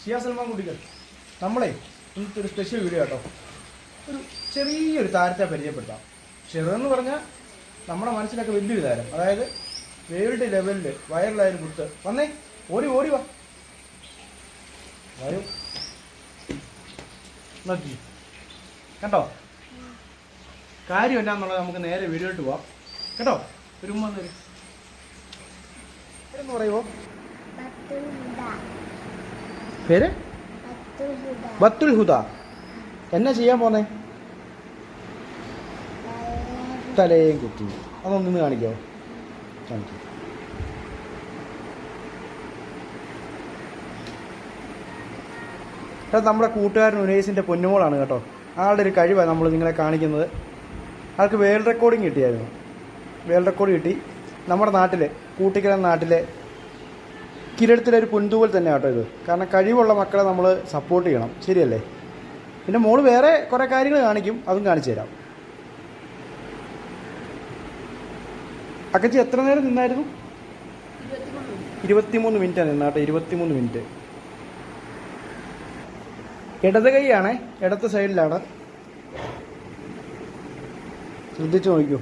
ഷിയ സൽമാൻ കുട്ടികൾ. നമ്മളെ ഇന്നത്തെ ഒരു സ്പെഷ്യൽ വീഡിയോ കേട്ടോ ഒരു ചെറിയൊരു താരത്തെ പരിചയപ്പെടുത്താം. ചെറുതെന്ന് പറഞ്ഞാൽ നമ്മുടെ മനസ്സിലൊക്കെ വലിയൊരു താരം. അതായത് വേൾഡ് ലെവലിൽ വൈറലായ ഒരു കുത്ത് വന്നേ ഓടി ഓടി വാ. വരൂ നോക്കി. കണ്ടോ? കാര്യം എന്നാന്നുള്ളത് നമുക്ക് നേരെ വീഡിയോട്ട് പോവാം. കേട്ടോ ഒരു ഉമ്മ എന്ന് പറയുമോ പേര്? ബത്തുൽ ഹുദ എന്നാ ചെയ്യാൻ പോന്നെ? തലയും കുത്തി. അതൊന്നിന്ന് കാണിക്കോ. കാണിക്കോ. അത് നമ്മുടെ കൂട്ടുകാരൻ ഉനേസിന്റെ പൊന്നുമോളാണ് കേട്ടോ. ആളുടെ ഒരു കഴിവാണ് നമ്മൾ നിങ്ങളെ കാണിക്കുന്നത്. ആൾക്ക് വേൾഡ് റെക്കോർഡിങ് കിട്ടിയായിരുന്നു. വേൾഡ് റെക്കോർഡ് കിട്ടി. നമ്മുടെ നാട്ടിലെ കൂട്ടിക്കര നാട്ടിലെ കിരടത്തിലെ ഒരു പുൻതൂവൽ തന്നെ കേട്ടോ ഇത്. കാരണം കഴിവുള്ള മക്കളെ നമ്മൾ സപ്പോർട്ട് ചെയ്യണം. ശരിയല്ലേ? പിന്നെ മോൾ വേറെ കുറേ കാര്യങ്ങൾ കാണിക്കും. അതും കാണിച്ചു തരാം. അക്കച്ചി എത്ര നേരം നിന്നായിരുന്നു? ഇരുപത്തിമൂന്ന് ആണ് നിന്നാട്ടെ ഇരുപത്തിമൂന്ന് മിനിറ്റ്. ഇടത് കൈയാണേ. ഇടത്തെ സൈഡിലാണ്. ശ്രദ്ധിച്ചു നോക്കൂ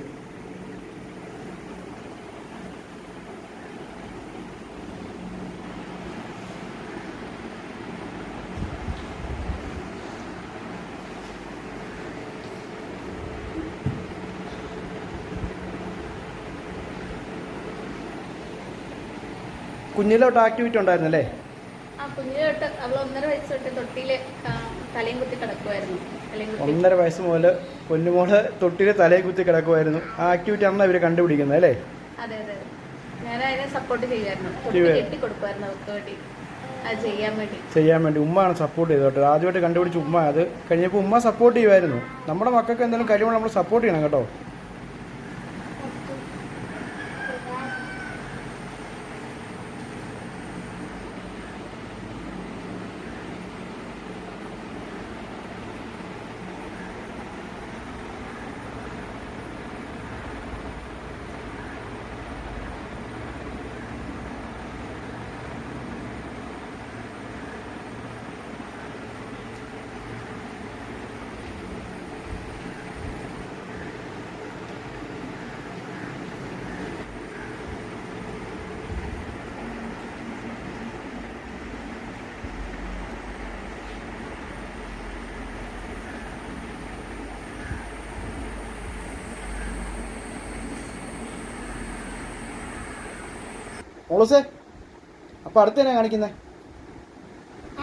കുഞ്ഞിലോട്ട് ആക്ടിവിറ്റി ഉണ്ടായിരുന്നല്ലേ? ആ അവൾ ഒന്നര വയസ്സ് തൊട്ട് തൊട്ടിയിൽ ക- തലയും കുത്തി കിടക്കുമായിരുന്നു ഒന്നര വയസ്സ് മുതൽ പൊന്നുമോൾ തൊട്ടിൽ തലയിൽ കുത്തി കിടക്കുമായിരുന്നു ആ ആക്ടിവിറ്റി ആണ് ഇവർ കണ്ടുപിടിക്കുന്നത് അല്ലേ? അതെ അതെ. ഞാൻ അതിനെ സപ്പോർട്ട് ചെയ്യുമായിരുന്നു കെട്ടി കൊടുക്കുമായിരുന്നു അവർക്ക് വേണ്ടി. ചെയ്യാൻ വേണ്ടി. ഉമ്മയാണ് സപ്പോർട്ട് ചെയ്തത് കേട്ടോ. ആദ്യമായിട്ട് കണ്ടുപിടിച്ച ഉമ്മ അത്. കഴിഞ്ഞപ്പോൾ ഉമ്മ സപ്പോർട്ട് ചെയ്യുമായിരുന്നു നമ്മുടെ മക്കൾക്ക് എന്തെങ്കിലും കഴിവുകൾ നമ്മൾ സപ്പോർട്ട് ചെയ്യണം കേട്ടോ. മോളൂസേ അപ്പോൾ അടുത്ത് തന്നെ കാണിക്കുന്നത്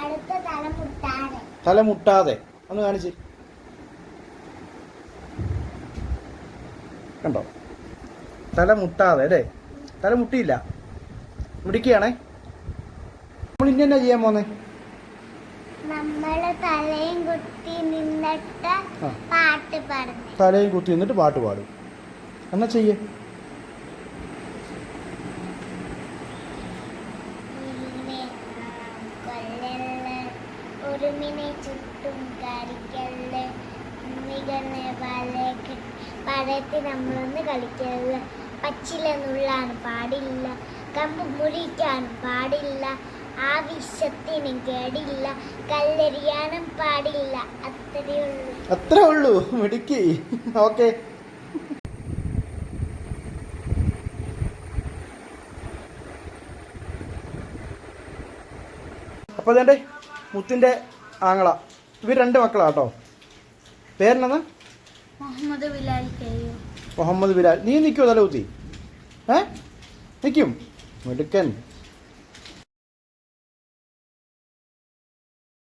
അടുത്ത തലമുട്ടാതെ തല മുട്ടാതെ. ഒന്ന് കാണിച്ച്. കണ്ടോ? തല മുട്ടാതെ അല്ലേ? തല മുട്ടിയില്ല. മുടിക്കുകയാണേ. നമ്മൾ ഇനി എന്നാ ചെയ്യാൻ പോന്നേ? നമ്മൾ തലയും കുത്തി നിന്നിട്ട് ആ. പാട്ട് പാടുന്നു. തലയും കുത്തി നിന്നിട്ട് പാട്ട് പാടും. എന്നാ ചെയ്യേ? ഒരുമിനെ ചുറ്റും കളിക്കൽ ഉമ്മികനെ വലക്ക് പഴയത്തിൽ നമ്മളൊന്ന് കളിക്കല്ല? പച്ചില നുള്ളാൻ പാടില്ല. കമ്പ് മുറിക്കാൻ പാടില്ല. ആവശ്യത്തിന് കേടില്ല. കല്ലെറിയാനും പാടില്ല. അത്രയേ ഉള്ളൂ. അത്രേ ഉള്ളൂ. മിടുക്കി. ഓക്കെ. അപ്പോൾ അതേണ്ടേ മുത്തിന്റെ ആങ്ങള. ഇവർ രണ്ട് മക്കളാ കേട്ടോ പേരെന്നാ മുഹമ്മദ് ബിലാൽ മുഹമ്മദ് ബിലാൽ. നീ നിൽക്കുമോ തലകുത്തി? ഏ? നിൽക്കും മിടുക്കൻ.